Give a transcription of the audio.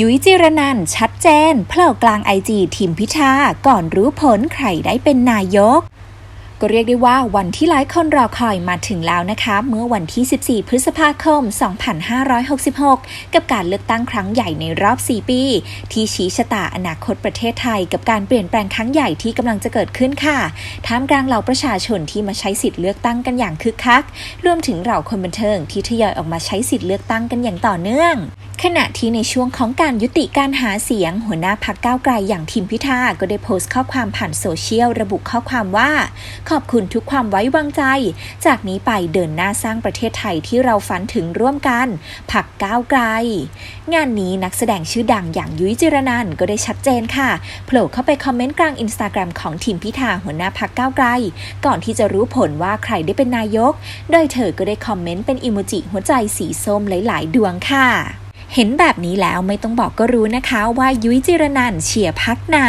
ยุ้ยจิรนันชัดเจนเพลอกลางไอจีทีมพิธาก่อนรู้ผลใครได้เป็นนายก ก็เรียกได้ว่าวันที่หลายคนรอคอยมาถึงแล้วนะคะ เมื่อวันที่ 14 พฤษภาคม 2566 กับการเลือกตั้งครั้งใหญ่ในรอบ 4 ปี ที่ชี้ชะตาอนาคตประเทศไทย กับการเปลี่ยนแปลงครั้งใหญ่ที่กำลังจะเกิดขึ้นค่ะท่ามกลางเหล่าประชาชนที่มาใช้สิทธิ์เลือกตั้งกันอย่างคึกคักรวมถึงเหล่าคนบันเทิงที่ทยอยออกมาใช้สิทธิ์เลือกตั้งกันอย่างต่อเนื่องขณะที่ในช่วงของการยุติการหาเสียง หัวหน้าพักก้าวไกลอย่างทิมพิธาก็ได้โพสต์ข้อความผ่านโซเชียล ระบุข้อความว่า ขอบคุณทุกความไว้วางใจ จากนี้ไปเดินหน้าสร้างประเทศไทยที่เราฝันถึงร่วมกันพักก้าวไกล งานนี้นักแสดงชื่อดังอย่างยุ้ยจิรนันก็ได้ชัดเจนค่ะโผล่เข้าไปคอมเมนต์กลางอินสตาแกรมของทีมพิธาหัวหน้าพักก้าวไกล ก่อนที่จะรู้ผลว่าใครได้เป็นนายก โดยเธอก็ได้คอมเมนต์เป็นอิโมจิหัวใจสีส้มหลาย ๆ ดวงค่ะ เห็นแบบนี้แล้วไม่ต้องบอกก็รู้นะคะว่ายุ้ยจิรนันเชียร์พักไหน